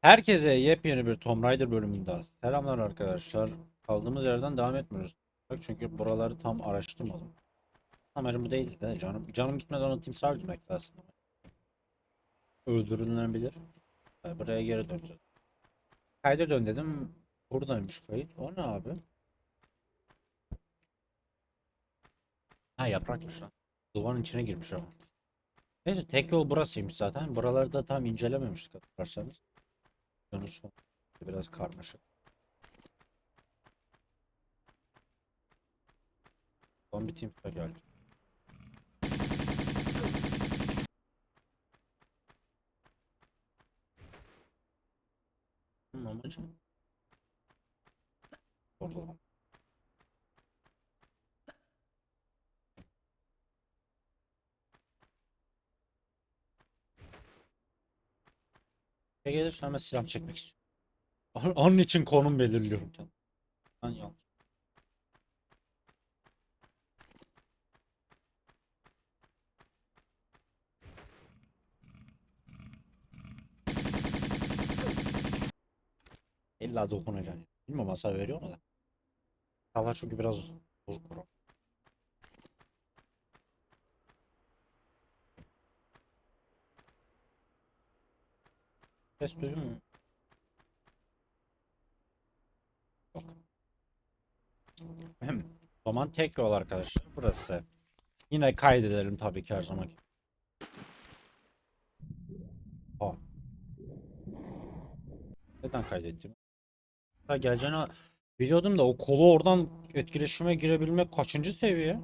Herkese yepyeni bir Tomb Raider bölümünde selamlar arkadaşlar. Kaldığımız yerden devam etmiyoruz. Çünkü buraları tam araştırmadım. Amacım bu değil de canım. Canım gitmeden o timsah öldürmekti aslında. Öldürülebilir. Buraya geri döneceğiz. Kayda dön dedim. Buradaymış kayıt. O ne abi? Ha yaprakmış lan. Duvarın içine girmiş ama. Neyse tek yol burasıymış zaten. Buraları da tam incelememiştik hatırlarsanız. Sonu biraz karmaşık. Son bir team geldi. Bunun amacı Orada. Ne gelir hemen silah çekmek istiyorum. Onun- için konum belirliyorum. Ben yanlış. İlla dokunacaksın. Bilmiyorum hasar veriyor mu da. Hava çünkü biraz bozuk Ses duydun mu? Yok. Hem zaman tek yol arkadaşlar burası. Yine kaydedelim tabii ki her zaman. Ha. Neden kaydettim? Ha geleceğini biliyordum da o kolu oradan etkileşime girebilmek kaçıncı seviye?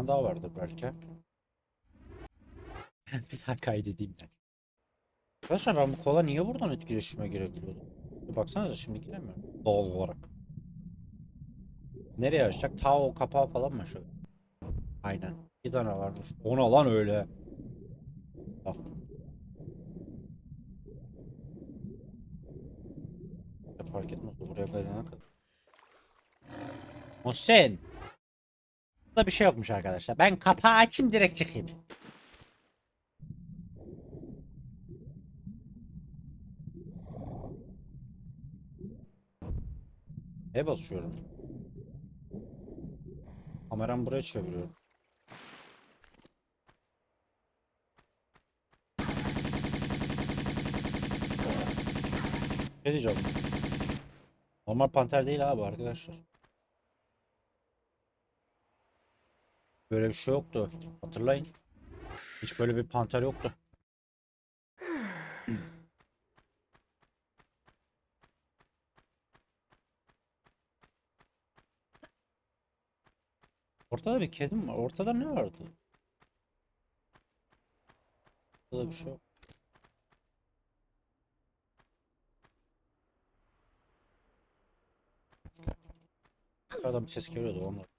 Tane daha vardı belki. Bir daha kaydedeyim ben. Arkadaşlar ben bu kola niye buradan etkileşime girebiliyordum? Bir baksanıza şimdi giremiyorum. Doğal olarak. Nereye açacak? Ta o kapağı falan mı şöyle? Aynen. Bir tane varmış. Ona lan öyle. Bak. Fark etmez buraya gelene kadar. Muhsin. Burada bir şey yokmuş arkadaşlar. Ben kapağı açayım direkt çıkayım. E basıyorum. Kameramı buraya çeviriyorum. Ne diyeceğim? Normal panter değil abi arkadaşlar. Böyle bir şey yoktu. Hatırlayın. Hiç böyle bir panter yoktu. Ortada bir kedim var. Ortada ne vardı? Ortada bir şey yok. Adam ses geliyordu onlar.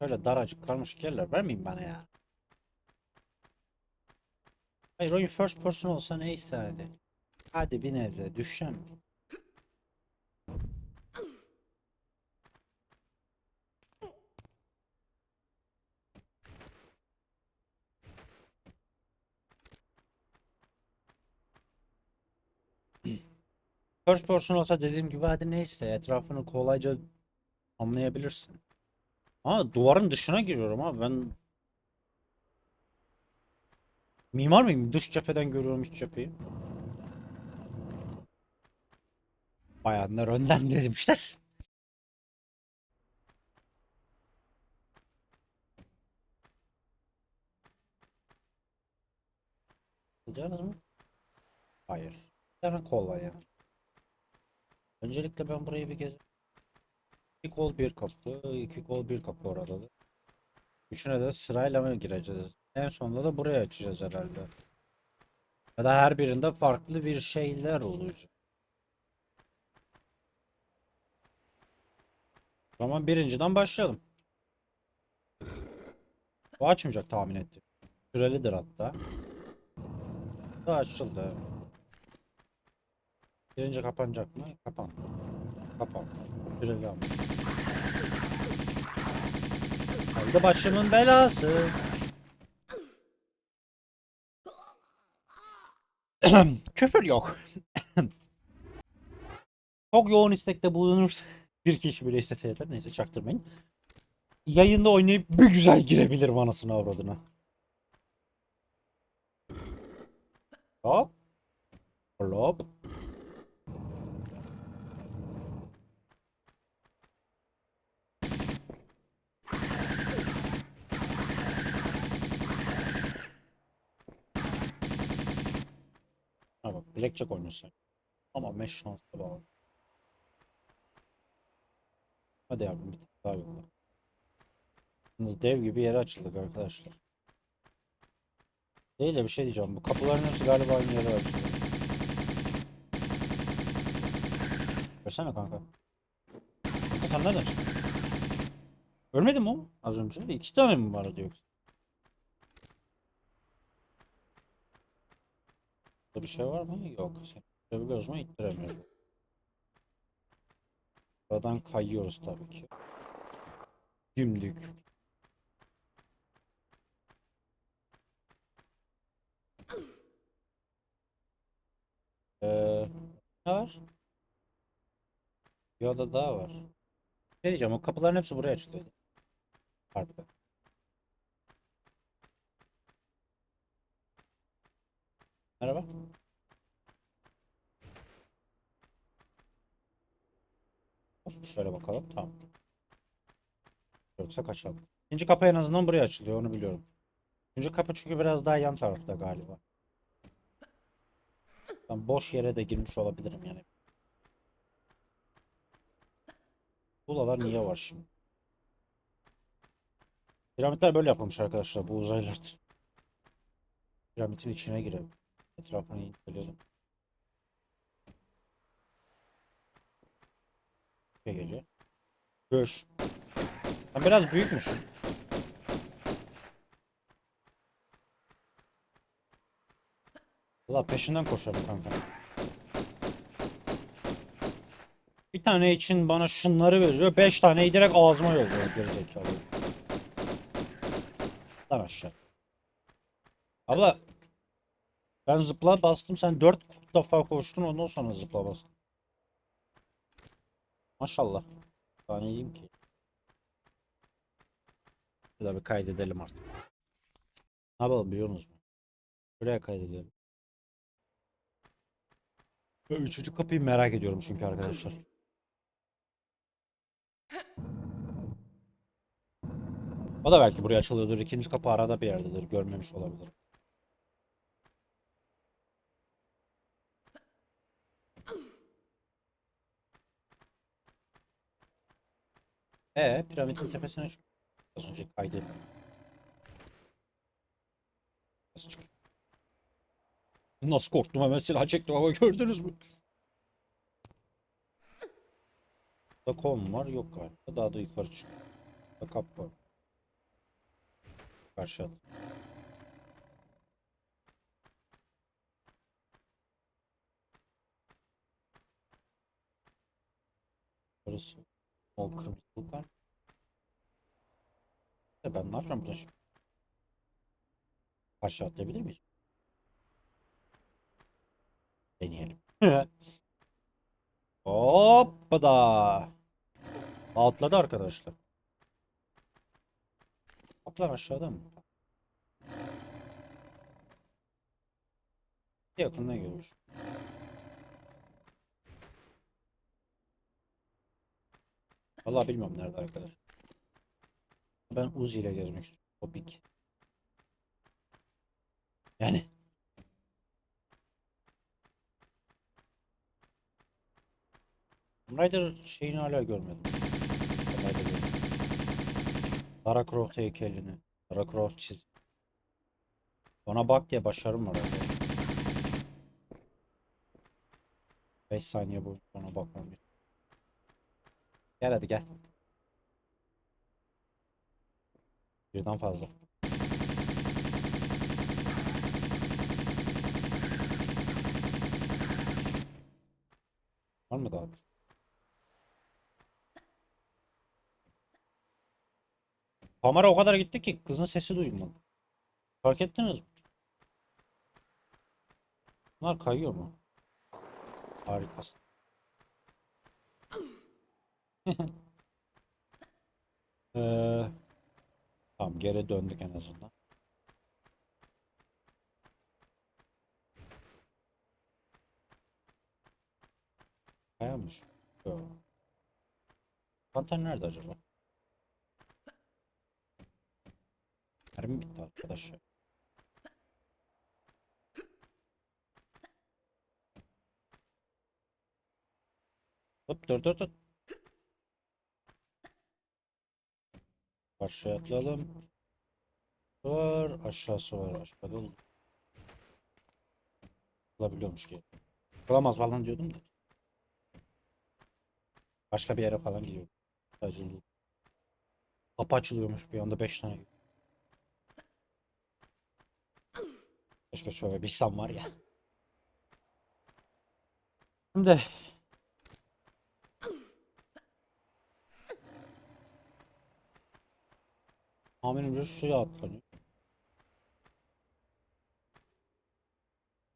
Böyle daracık karmaşık yerler vermeyin bana ya. Hayır oyun first person olsa neyse hadi. Hadi bir nebze düşeceğim. First person olsa dediğim gibi hadi neyse etrafını kolayca anlayabilirsin. Ama duvarın dışına giriyorum abi ben Mimar mıyım? Dış cepheden görüyorum iç cepheyi. Bayanlar önden demişler. Alacağınız mı? Hayır. Bir tane kol var ya. Öncelikle ben burayı bir gezeyim. İki kol bir kapı, iki kol bir kapı orada da. Üçüne de sırayla mı gireceğiz? En sonunda da buraya açacağız herhalde. Ya da her birinde farklı bir şeyler olacak. O zaman birinciden başlayalım. Bu açmayacak tahmin ettim. Sürelidir hatta. Da açıldı. Birinci kapanacak mı? Kapan. Kapan. Ama. Oldu başımın belası. Küfür yok. Çok yoğun istekte bulunursa bir kişi bile istese yeter. Neyse çaktırmayın. Yayında oynayıp bir güzel girebilir anasını avradına. Hop. Hop. Ha bak Blackjack oynuyorsun. Ama 5 şanslı bağlı. Hadi yavrum bir tık daha yolla. Yalnız Dev gibi yere açıldık arkadaşlar. Değil de bir şey diyeceğim. Bu kapıların hepsi galiba aynı yere açılıyor. Versene kanka. Kanka sen nereden çıktın? Ölmedin mi o az önce? İki tane mi vardı yoksa? Burada bir şey var mı? Yok. Sen görebiliyoruz mu? İttiremiyoruz. Buradan kayıyoruz tabii ki. Dümdük. Ee, ne var? Bir oda daha var. Ne diyeceğim o kapıların hepsi buraya açılıyor. Farklı. Merhaba. Şöyle bakalım. Tamam. Yoksa kaçalım. İkinci kapı en azından buraya açılıyor. Onu biliyorum. Üçüncü kapı çünkü biraz daha yan tarafta galiba. Ben boş yere de girmiş olabilirim yani. Bulalar niye var şimdi? Piramitler böyle yapılmış arkadaşlar. Bu uzaylılar. Piramidin içine girelim. Etrafını inceleyelim. Ne geliyor? Göş. Sen biraz büyükmüşsün. Valla peşinden koşarım kanka. Bir tane için bana şunları veriyor. Beş taneyi direkt ağzıma yolluyor gerizekalı. Lan aşağı. Abla. Ben zıpla bastım sen dört defa koştun ondan sonra zıpla bastın. Maşallah. Ne diyeyim ki? Şurada bir kaydedelim artık. Ne yapalım biliyor musunuz? Buraya kaydedelim. Üçüncü kapıyı merak ediyorum çünkü arkadaşlar. O da belki buraya açılıyordur. İkinci kapı arada bir yerdedir. Görmemiş olabilir. Ee, piramidin tepesine çık. Az önce kaydettim. Nasıl korktum hemen silah çektim ama gördünüz mü? Burada kom var yok galiba. Daha da yukarı çık. Burada kap var. Karşı at. Burası. O kırmızılık var. E ben ne yapacağım burada şimdi? Aşağı atlayabilir miyiz? Deneyelim. Hoppada. Atladı arkadaşlar. Atlar aşağıda mı? Yakından görmüş. Vallahi bilmiyorum nerede arkadaş. Ben Uzi ile gezmek istiyorum. Topik. Yani. Tomb Raider şeyini hala görmedim. Lara Croft heykelini. Lara Croft çiz. Ona bak diye başarım var arada. 5 saniye boyunca ona bakmam gerekiyor. Gel hadi gel. Birden fazla. Var mı daha? Kamera o kadar gitti ki kızın sesi duyulmadı. Fark ettiniz mi? Bunlar kayıyor mu? Harikasın. Eee tamam geri döndük en azından. Kayamış. Yok. Panter nerede acaba? Mermi bitti arkadaş ya. Hop dur dur dur. Aşağı atlayalım. Var aşağısı var aşağıda. Olabiliyormuş ki. Olamaz falan diyordum da. Başka bir yere falan gidiyor. Sadece Kapı açılıyormuş bir anda 5 tane. Keşke şöyle bir sam var ya. Şimdi Tahminimce şuraya atlanıyor.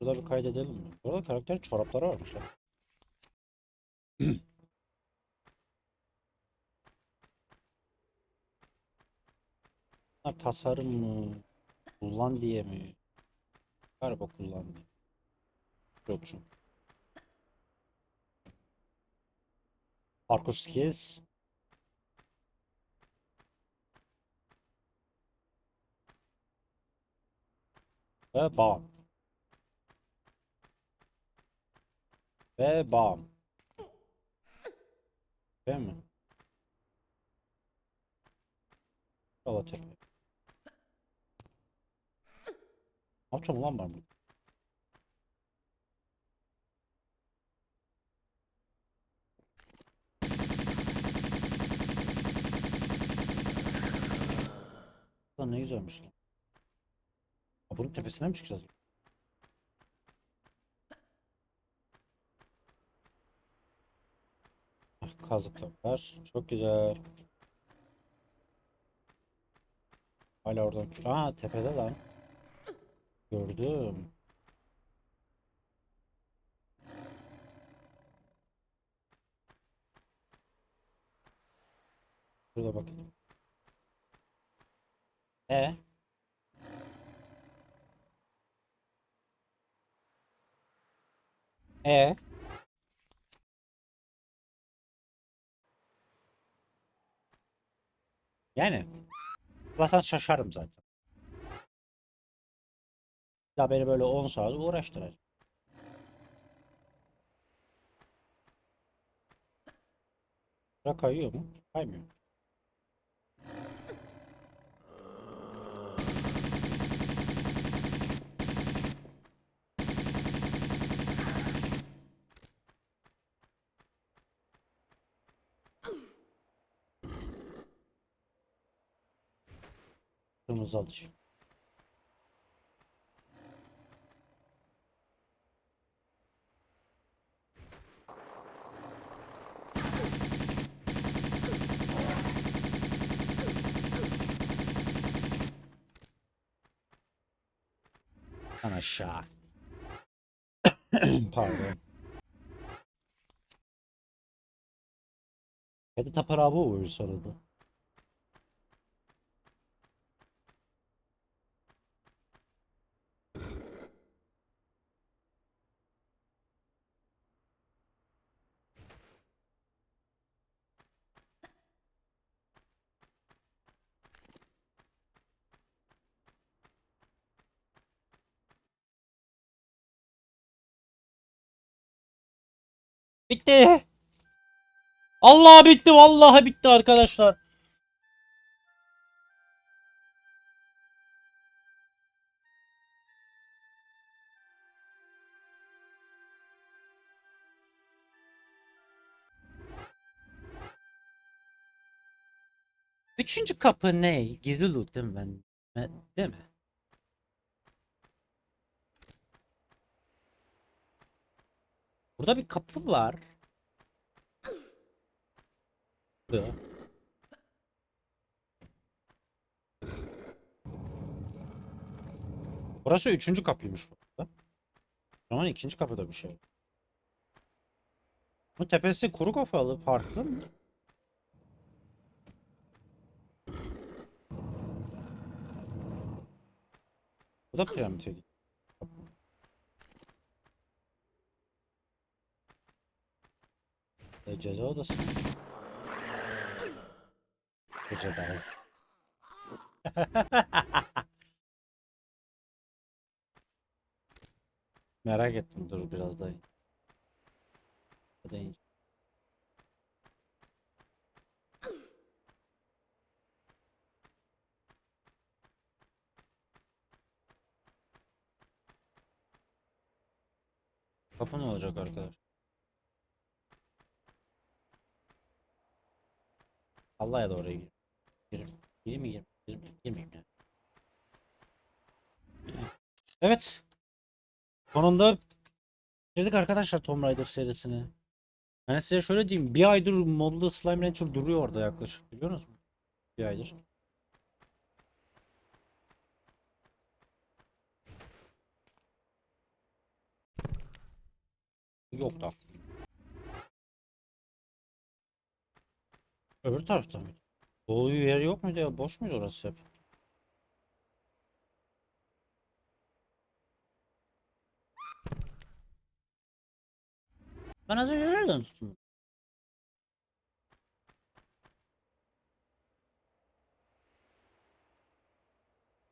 Burada bir kaydedelim mi? Burada karakterin çorapları varmış ha. Tasarım mı? Kullan diye mi? Galiba kullan diye. Yok çünkü. Parkour skills. Ve bam. Ve bam. Değil mi? Yola tekrar. Ne yapacağım ulan ben bunu? Lan ne güzelmiş lan. Bunun tepesine mi çıkacağız? Kazıklar. Çok güzel. Hala oradan. Aa tepede lan. Gördüm. Şurada bakın. E E Yani zaten şaşarım zaten. Ya beni böyle 10 saat uğraştıracak. Bura kayıyor mu? Kaymıyor. Kırmızı alacağım. Lan aşağı. Pardon. Hadi tapar abi o sorudu. Bitti. Allah bitti vallahi bitti arkadaşlar. Üçüncü kapı ne? Gizli loot değil mi Değil mi? Burada bir kapı var. Ya. Burası üçüncü kapıymış burada. O zaman ikinci kapıda bir şey. Bu tepesi kuru kafalı farklı mı? Bu da piramite gibi. E, ceza odası. Gece dahi. Merak ettim dur biraz daha. Hadi. Kapı ne olacak arkadaş? Allah'a da oraya gir. Girim. Gireyim mi gireyim? Gireyim, girmeyeyim ya. Evet. Sonunda bitirdik arkadaşlar Tomb Raider serisini. Ben size şöyle diyeyim. Bir aydır modlu Slime Rancher duruyor orada yaklaşık. Biliyor musunuz? Bir aydır. Yok da. Öbür tarafta mıydı? Dolu yer yok muydu ya? Boş muydu orası hep? Ben az önce nereden tuttum?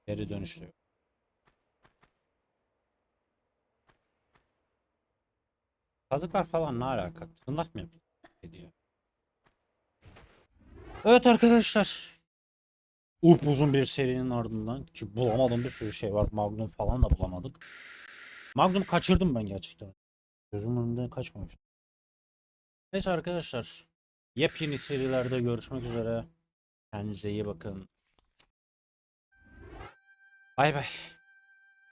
Geri dönüşlüyor. Kazıklar falan ne alaka? Tırnak mı yapıyor? Ediyor. Evet arkadaşlar. Upuzun bir serinin ardından ki bulamadığım bir sürü şey var. Magnum falan da bulamadık. Magnum kaçırdım ben gerçekten. Gözümün önünden kaçmamış. Neyse arkadaşlar. Yepyeni serilerde görüşmek üzere. Kendinize iyi bakın. Bay bay.